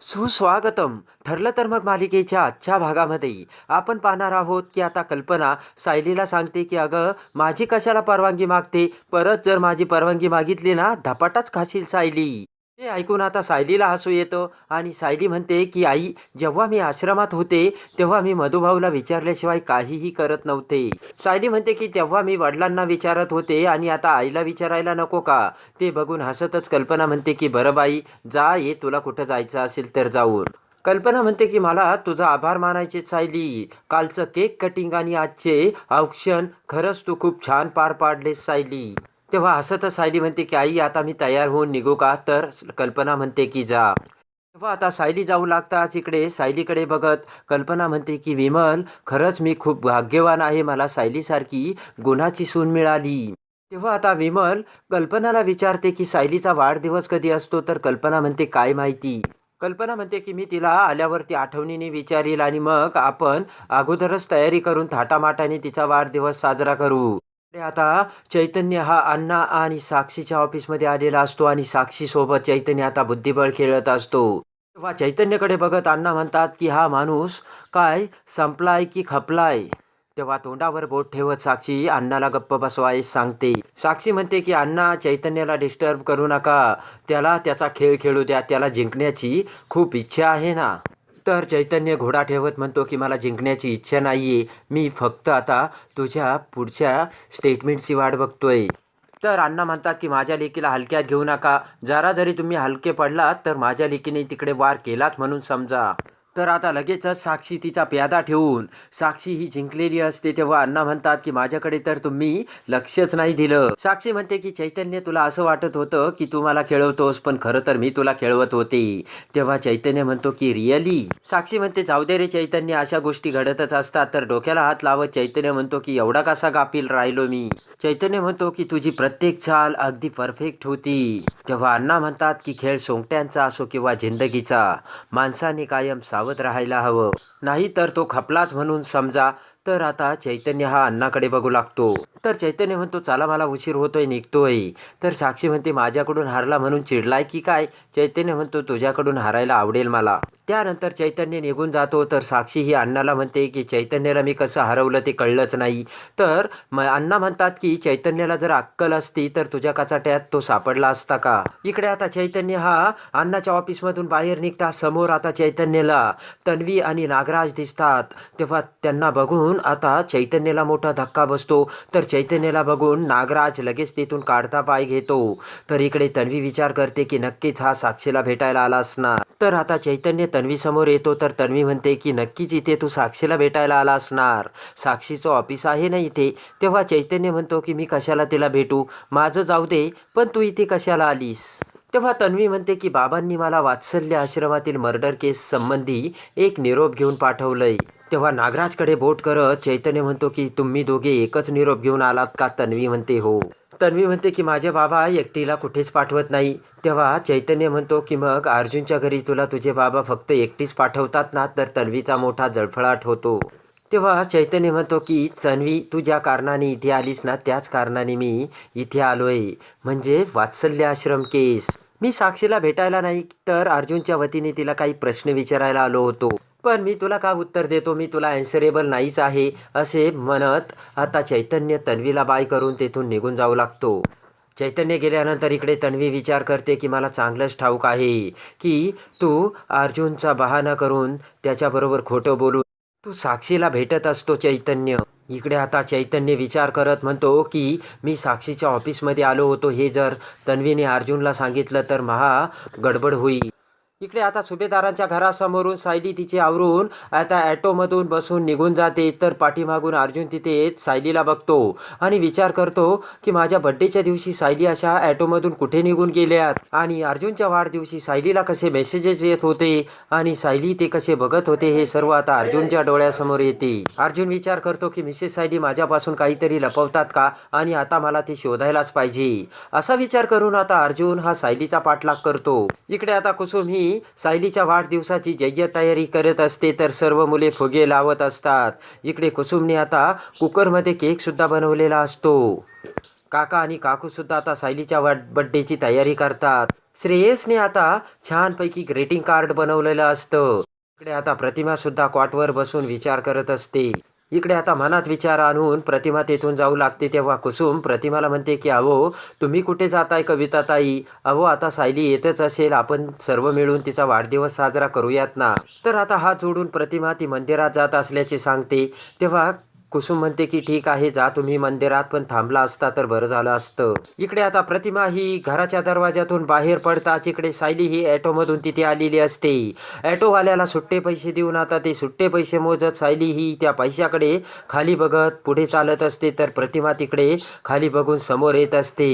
सुस्वागतम. ठरलं तर मग मालिकेच्या आजच्या भागामध्ये. आपण पाहणार आहोत की आता कल्पना सायलीला सांगते की अगं माझी कशाला परवानगी मागते? परत जर माझी परवानगी मागितली ना धपाटाच खाशील सायली. ते ऐकून आता सायलीला हसू येतं आणि सायली म्हणते की आई जेव्हा मी आश्रमात होते तेव्हा मी मधुभाऊला विचारल्याशिवाय काहीही करत नव्हते. सायली म्हणते की तेव्हा मी वडिलांना विचारत होते आणि आता आईला विचारायला नको का? ते बघून हसतच कल्पना म्हणते की बरं बाई जा ये तुला कुठं जायचं असेल तर जाऊन. कल्पना म्हणते की मला तुझा आभार मानायचे सायली. कालचं केक कटिंग आणि आजचे औक्षण खरंच तू खूप छान पार पाडलेस सायली. तेव्हा हसतच सायली म्हणते की आई आता मी तयार होऊन निघू का? तर कल्पना म्हणते की जा. तेव्हा आता सायली जाऊ लागताच इकडे. सायलीकडे बघत कल्पना म्हणते की विमल खरंच मी खूप भाग्यवान आहे. मला सायलीसारखी गुणाची सून मिळाली. तेव्हा आता विमल कल्पनाला विचारते की सायलीचा वाढदिवस कधी असतो? तर कल्पना म्हणते काय माहिती. कल्पना म्हणते की मी तिला आल्यावरती आठवणीने विचारील आणि मग आपण अगोदरच तयारी करून थाटामाटाने तिचा वाढदिवस साजरा करू. आता चैतन्य हा अण्णा आणि साक्षीच्या ऑफिसमध्ये आलेला असतो आणि साक्षीसोबत चैतन्य आता बुद्धिबळ खेळत असतो. तेव्हा चैतन्यकडे बघत अण्णा म्हणतात की हा माणूस काय संपलाय की खपलाय? तेव्हा तोंडावर बोट ठेवत साक्षी अण्णाला गप्प बसवायस सांगते. साक्षी म्हणते की अण्णा चैतन्याला डिस्टर्ब करू नका. त्याला त्याचा खेळ खेळू द्या. त्याला जिंकण्याची खूप इच्छा आहे ना? तर चैतन्य घोडा ठेवत म्हणतो की मला जिंकण्याची इच्छा नाहीये. मी फक्त आता तुझ्या पुढच्या स्टेटमेंटची वाट बघतोय. तर अण्णा म्हणतात की माझ्या लेकीला हलक्यात घेऊ नका. जरा जरी तुम्ही हलके पडलात तर माझ्या लेकीने तिकडे वार केलाच म्हणून समजा. तर आता लगेचच साक्षी तिचा प्यादा ठेवून साक्षी ही जिंकलेली असते तेव्हा अण्णा म्हणतात की माझ्याकडे तर तुम्ही लक्षच नाही दिलं. साक्षी म्हणते की चैतन्य तुला असं वाटत होतं की तू मला खेळवतोस पण खरं तर मी तुला खेळवत होते. तेव्हा चैतन्य म्हणतो की रिअली? साक्षी म्हणते जाऊ दे रे चैतन्य अशा गोष्टी घडतच असतात तर डोक्याला हात लावत चैतन्य म्हणतो की एवढा कसा गाफील राहिलो मी? चैतन्य म्हणतो की तुझी प्रत्येक चाल अगदी परफेक्ट होती. तेव्हा अण्णा म्हणतात की खेळ सोंगट्यांचा असो किंवा जिंदगीचा माणसाने कायम सावध राहायला हवं. नाही तर तो खपलाच म्हणून समजा तर आता चैतन्य हा अण्णाकडे बघू लागतो. तर चैतन्य म्हणतो चला मला उशीर होतोय निघतोय. तर साक्षी म्हणते माझ्याकडून हारला म्हणून चिडलाय की काय? चैतन्य म्हणतो तुझ्याकडून हारायला आवडेल मला. त्यानंतर चैतन्य निघून जातो. तर साक्षी ही अण्णाला म्हणते की चैतन्याला मी कसं हरवलं ते कळलंच नाही. तर म अण्णा म्हणतात की चैतन्याला जर अक्कल असती तर तुझ्या कचाट्यात तो सापडला असता का? इकडे आता चैतन्य हा अण्णाच्या ऑफिसमधून बाहेर निघता समोर आता चैतन्याला तन्वी आणि नागराज दिसतात. तेव्हा त्यांना बघून आता चैतन्याला मोठा धक्का बसतो. तर चैतन्याला बघून नागराज लगेच तिथून काढता पाय घेतो. तर इकडे तन्वी विचार करते की नक्कीच हा साक्षीला भेटायला आला असणार. तर आता चैतन्य तन्वी समोर येतो. तर तन्वी म्हणते की नक्कीच इथे तू साक्षीला भेटायला आला असणार. साक्षीचं ऑफिस आहे ना इथे? तेव्हा चैतन्य म्हणतो की मी कशाला तिला भेटू? माझं जाऊ दे पण तू इथे कशाला आलीस? तेव्हा तन्वी म्हणते की बाबांनी मला वात्सल्य आश्रमातील मर्डर केस संबंधी एक निरोप घेऊन पाठवलंय. तेव्हा नागराजकडे बोट करत चैतन्य म्हणतो की तुम्ही दोघे एकच निरोप घेऊन आलात का? तन्वी म्हणते हो. तन्वी म्हणते की माझे बाबा एकटीला कुठेच पाठवत नाही. तेव्हा चैतन्य म्हणतो की मग अर्जुनच्या घरी तुला तुझे बाबा फक्त एकटीच पाठवतात ना? तर तन्वीचा मोठा जळफळाट होतो. तेव्हा चैतन्य म्हणतो की तन्वी तू ज्या कारणाने इथे आलीस ना त्याच कारणाने मी इथे आलोय. म्हणजे वात्सल्य आश्रम केस. मी साक्षीला भेटायला नाही तर अर्जुनच्या वतीने तिला काही प्रश्न विचारायला आलो होतो. पण मी तुला का उत्तर देतो? मी तुला अँसरेबल नाहीच आहे असे म्हणत आता चैतन्य तन्वीला बाय करून तेथून निघून जाऊ लागतो. चैतन्य गेल्यानंतर इकडे तन्वी विचार करते की मला चांगलंच ठाऊक आहे की तू अर्जुनचा बहाणा करून त्याच्याबरोबर खोटं बोलून तू साक्षीला भेटत असतो चैतन्य. इकडे आता चैतन्य विचार करत म्हणतो की मी साक्षीच्या ऑफिसमध्ये आलो होतो. हे जर तन्वीने अर्जुनला सांगितलं तर महा गडबड होईल. इकडे आता सुभेदारांच्या घरासमोरून सायली तिचे आवरून आता ॲटोमधून बसून निघून जाते तर पाठीमागून अर्जुन तिथे येत सायलीला बघतो आणि विचार करतो की माझ्या बड्डेच्या दिवशी सायली अशा ॲटोमधून कुठे निघून गेल्यात? आणि अर्जुनच्या वाढदिवशी सायलीला कसे मेसेजेस येत होते आणि सायली ते कसे बघत होते हे सर्व आता अर्जुनच्या डोळ्यासमोर येते. अर्जुन विचार करतो की मिसेस सायली माझ्यापासून काहीतरी लपवतात का? आणि आता मला ते शोधायलाच पाहिजे. असा विचार करून आता अर्जुन हा सायलीचा पाठलाग करतो. इकडे आता कुसुम ही सायलीच्या वाढदिवसाची जय्य तयारी करत असते तर सर्व मुले फुगे लावत असतात. इकडे कुसुमने आता कुकरमध्ये केक सुद्धा बनवलेला असतो. काका आणि काकू सुद्धा आता सायलीच्या वाढ बड्डेची तयारी करतात. श्रेयसने आता छानपैकी ग्रीटिंग कार्ड बनवलेलं असतं. इकडे आता प्रतिमा सुद्धा बसून विचार करत असते. इकडे आता मनात विचार आणून प्रतिमा तेथून जाऊ लागते तेव्हा कुसुम प्रतिमाला म्हणते की अहो तुम्ही कुठे जाताय कविता ताई अहो आता सायली येतच असेल. आपण सर्व मिळून तिचा वाढदिवस साजरा करूयात ना. तर आता हात जोडून प्रतिमा ती मंदिरात जात असल्याचे सांगते. तेव्हा कुसुम म्हणते की ठीक आहे जा तुम्ही मंदिरात पण थांबला असता तर बरं झालं असतं. इकडे आता प्रतिमा ही घराच्या दरवाजातून बाहेर पडताच इकडे सायली ही ॲटोमधून तिथे आलेली असते. ॲटोवाल्याला सुट्टे पैसे देऊन आता ते सुट्टे पैसे मोजत सायली ही त्या पैशाकडे खाली बघत पुढे चालत असते तर प्रतिमा तिकडे खाली बघून समोर येत असते.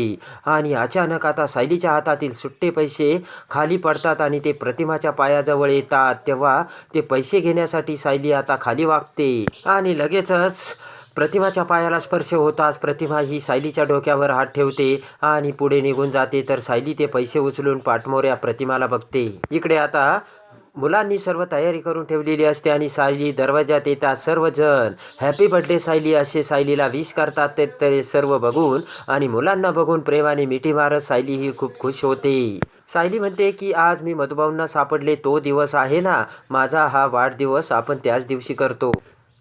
आणि अचानक आता सायलीच्या हातातील सुट्टे पैसे खाली पडतात आणि ते प्रतिमाच्या पायाजवळ येतात. तेव्हा ते पैसे घेण्यासाठी सायली आता खाली वागते. आणि लगेचच प्रतिमाच्या पायाला स्पर्श होताच प्रतिमा ही सायलीच्या डोक्यावर हात ठेवते आणि पुढे निघून जाते. तर सायली ते पैसे उचलून पाठमोऱ्या प्रतिमाला बघते. इकडे आता मुलांनी सर्व तयारी करून ठेवलेली असते आणि सायली दरवाजात येतात सर्वजण. हॅपी बर्थडे सायली असे सायलीला विश करतात ते ते सर्व बघून आणि मुलांना बघून प्रेमाने मिठी मारत सायली ही खूप खुश होते. सायली म्हणते की आज मी मधुभाऊंना सापडले तो दिवस आहे ना. माझा हा वाढदिवस आपण त्याच दिवशी करतो.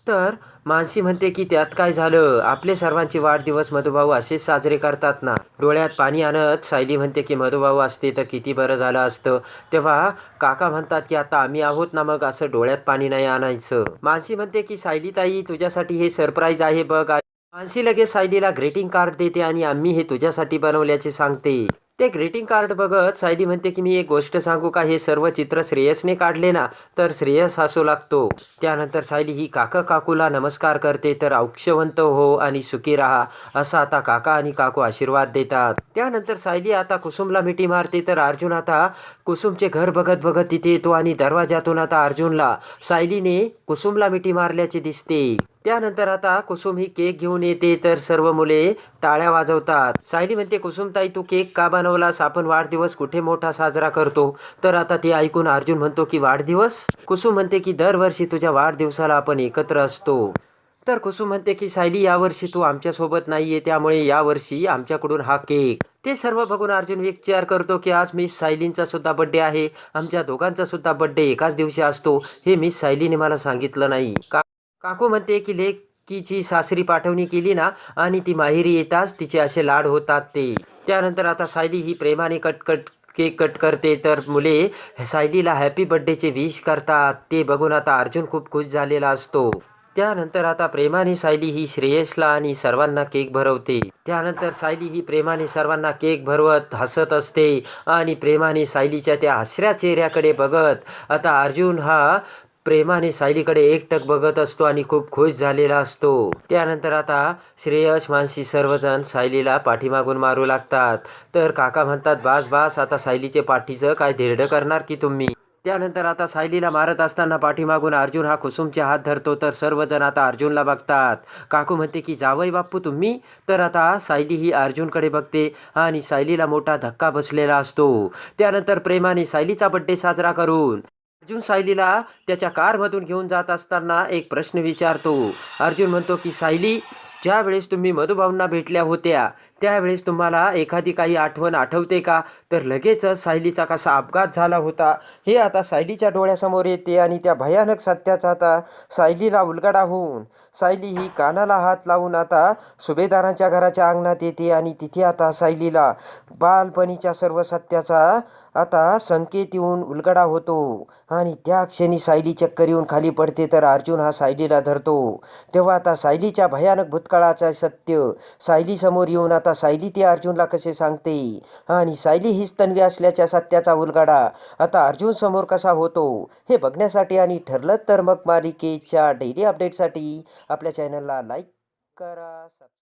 तर मानसी म्हणते की त्यात काय झालं? आपले सर्वांचे वाढदिवस मधुभाऊ असेच साजरे करतात ना. डोळ्यात पाणी आणत सायली म्हणते की मधुभाऊ असते तर किती बरं झालं असतं. तेव्हा काका म्हणतात की आता आम्ही आहोत ना मग असं डोळ्यात पाणी नाही आणायचं. मानसी म्हणते की सायली ताई तुझ्यासाठी हे सरप्राईज आहे बघ. मानसी लगेच सायलीला ग्रीटिंग कार्ड देते आणि आम्ही हे तुझ्यासाठी बनवल्याचे सांगते. ते ग्रीटिंग कार्ड बघत सायली म्हणते की मी एक गोष्ट सांगू का? हे सर्व चित्र श्रेयसने काढले ना तर श्रेयस हसू लागतो. त्यानंतर सायली ही काका काकूला नमस्कार करते तर औक्षवंत हो आणि सुखी राहा. असा आता काका आणि काकू आशीर्वाद देतात. त्यानंतर सायली आता कुसुमला मिठी मारते तर अर्जुन आता कुसुमचे घर बघत बघत तिथे येतो आणि दरवाजातून आता अर्जुनला सायलीने कुसुमला मिठी मारल्याचे दिसते. त्यानंतर आता कुसुम ही केक घेऊन येते तर सर्व मुले टाळ्या वाजवतात. सायली म्हणते कुसुमताई तू केक का बनवलास? आपण वाढदिवस कुठे मोठा साजरा करतो? तर आता ते ऐकून अर्जुन म्हणतो की वाढदिवस? कुसुम म्हणते की दरवर्षी तुझ्या वाढदिवसाला आपण एकत्र असतो. तर कुसुम म्हणते की सायली यावर्षी तू आमच्यासोबत नाहीये त्यामुळे यावर्षी आमच्याकडून हा केक. ते सर्व बघून अर्जुन विचार करतो की आज मिस सायलींचा सुद्धा बड्डे आहे. आमच्या दोघांचा सुद्धा बड्डे एकाच दिवशी असतो. हे मिस सायलीने मला सांगितलं नाही. का काकू म्हणते की लेकीची सासरी पाठवणी केली ना आणि ती माहेरी येताच तिचे असे लाड होतात ते. त्यानंतर आता सायली ही प्रेमाने कटकट केक कट करते. तर मुले सायलीला हॅपी बर्थडेचे विश करतात. ते बघून आता अर्जुन खूप खुश झालेला असतो. त्यानंतर आता प्रेमाने सायली ही श्रेयसला आणि सर्वांना केक भरवते. त्यानंतर सायली ही प्रेमाने सर्वांना केक भरवत हसत असते. आणि प्रेमाने सायलीच्या त्या हसऱ्या चेहऱ्याकडे बघत आता अर्जुन हा प्रेमाने सायलीकडे एकटक बघत असतो आणि खूप खुश झालेला असतो. त्यानंतर आता श्रेयस मानसी सर्वजण सायलीला पाठीमागून मारू लागतात. तर काका म्हणतात बास बास आता सायलीचे पाठीचं काय धिरडं करणार की तुम्ही? त्यानंतर आता सायलीला मारत असताना पाठीमागून अर्जुन हा कुसुमचे हात धरतो तर सर्वजण आता अर्जुनला बघतात. काकू म्हणते की जावई बाप्पू तुम्ही? तर आता सायली ही अर्जुनकडे बघते आणि सायलीला मोठा धक्का बसलेला असतो. त्यानंतर प्रेमाने सायलीचा बड्डे साजरा करून अर्जुन सायलीला त्याच्या कारमधून घेऊन जात असताना एक प्रश्न विचारतो. अर्जुन म्हणतो की सायली ज्यावेळेस तुम्ही मधुभाऊंना भेटल्या होत्या त्यावेळेस तुम्हाला एखादी काही आठवण आठवते का? तर लगेचच सायलीचा कसा अपघात झाला होता हे आता सायलीच्या डोळ्यासमोर येते आणि त्या भयानक सत्याचा आता सायलीला उलगडा होऊन सायली ही कानाला हात लावून आता सुभेदारांच्या घराच्या अंगणात येते आणि तिथे आता सायलीला बालपणीच्या सर्व सत्याचा आता संकेत येऊन उलगडा होतो. आणि त्या क्षणी सायली चक्कर येऊन खाली पडते तर अर्जुन हा सायलीला धरतो. तेव्हा आता सायलीच्या भयानक काळाचा सत्य. सायलीसमोर येऊन आता सायली ते अर्जुनला कसे सांगते? आणि सायली हीच तन्वी असल्याच्या सत्याचा उलगडा. आता अर्जुन समोर कसा होतो? हे बघण्यासाठी आणि ठरलं तर मग मालिकेच्या डेली अपडेटसाठी आपल्या चॅनलला लाईक करा